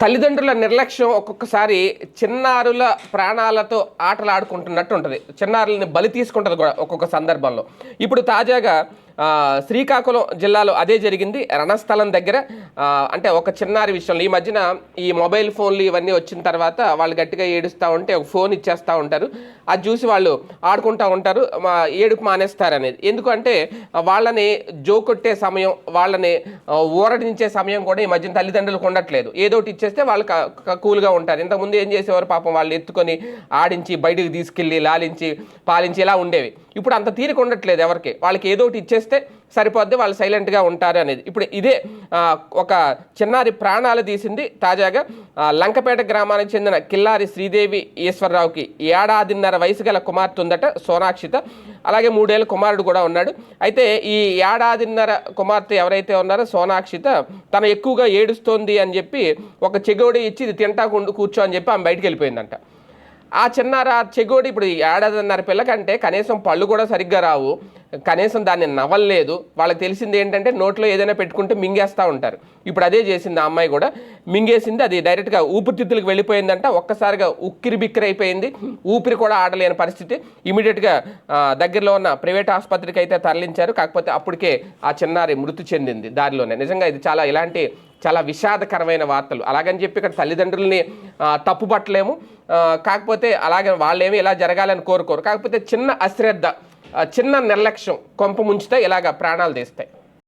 తల్లిదండ్రుల నిర్లక్ష్యం ఒక్కొక్కసారి చిన్నారుల ప్రాణాలతో ఆటలు ఆడుకుంటున్నట్టు ఉంటుంది. చిన్నారులని బలి తీసుకుంటుంది కూడా ఒక్కొక్క సందర్భంలో. ఇప్పుడు తాజాగా శ్రీకాకుళం జిల్లాలో అదే జరిగింది. రణస్థలం దగ్గర అంటే ఒక చిన్నారి విషయంలో ఈ మధ్యన ఈ మొబైల్ ఫోన్లు ఇవన్నీ వచ్చిన తర్వాత వాళ్ళు గట్టిగా ఏడుస్తూ ఉంటే ఒక ఫోన్ ఇచ్చేస్తూ ఉంటారు. అది చూసి వాళ్ళు ఆడుకుంటూ ఉంటారు. మా ఏడుపు మానేస్తారు అనేది ఎందుకంటే వాళ్ళని జోకొట్టే సమయం వాళ్ళని ఊరడించే సమయం కూడా ఈ మధ్యన తల్లిదండ్రులకు ఉండట్లేదు. ఏదో ఒకటి ఇచ్చేస్తే వాళ్ళు కూల్గా ఉంటారు. ఇంతకుముందు ఏం చేసేవారు? పాపం వాళ్ళు ఎత్తుకొని ఆడించి బయటికి తీసుకెళ్ళి లాలించి పాలించి ఇలా ఉండేవి. ఇప్పుడు అంత తీరిక ఉండట్లేదు ఎవరికి. వాళ్ళకి ఏదో ఒకటి చేస్తే సరిపోద్ది వాళ్ళు సైలెంట్గా ఉంటారు అనేది. ఇప్పుడు ఇదే ఒక చిన్నారి ప్రాణాలు తీసింది తాజాగా లంకపేట గ్రామానికి చెందిన కిల్లారి శ్రీదేవి ఈశ్వరరావుకి ఏడాదిన్నర వయసు గల కుమార్తె ఉందట సోనాక్షిత. అలాగే మూడేళ్ళ కుమారుడు కూడా ఉన్నాడు. అయితే ఈ ఏడాదిన్నర కుమార్తె ఎవరైతే ఉన్నారో సోనాక్షిత తన ఎక్కువగా ఏడుస్తోంది అని చెప్పి ఒక చెగోడి ఇచ్చి ఇది తింటా కూర్చో అని చెప్పి ఆమె బయటికి వెళ్ళిపోయిందంట. ఆ చిన్నారా ఆ చెగోడి ఇప్పుడు ఏడాదిన్నర పిల్లకంటే కనీసం పళ్ళు కూడా సరిగ్గా రావు. కనీసం దాన్ని నవ్వలేదు వాళ్ళకి తెలిసింది ఏంటంటే నోట్లో ఏదైనా పెట్టుకుంటే మింగేస్తూ ఉంటారు. ఇప్పుడు అదే చేసింది ఆ అమ్మాయి కూడా. మింగేసింది అది డైరెక్ట్గా ఊపిరితిత్తులకు వెళ్ళిపోయిందంట. ఒక్కసారిగా ఉక్కిరి బిక్కిరి అయిపోయింది. ఊపిరి కూడా ఆడలేని పరిస్థితి. ఇమీడియట్గా దగ్గరలో ఉన్న ప్రైవేట్ ఆసుపత్రికి అయితే తరలించారు. కాకపోతే అప్పటికే ఆ చిన్నారి మృతి చెందింది దారిలోనే. నిజంగా ఇది చాలా ఇలాంటి చాలా విషాదకరమైన వార్తలు. అలాగని చెప్పి ఇక్కడ తల్లిదండ్రుల్ని తప్పుపట్టలేము. కాకపోతే అలాగే వాళ్ళేమి ఇలా జరగాలని కోరుకోరు. కాకపోతే చిన్న అశ్రద్ధ చిన్న నిర్లక్ష్యం కొంప ముంచితే ఇలాగ ప్రాణాలు తీస్తాయి.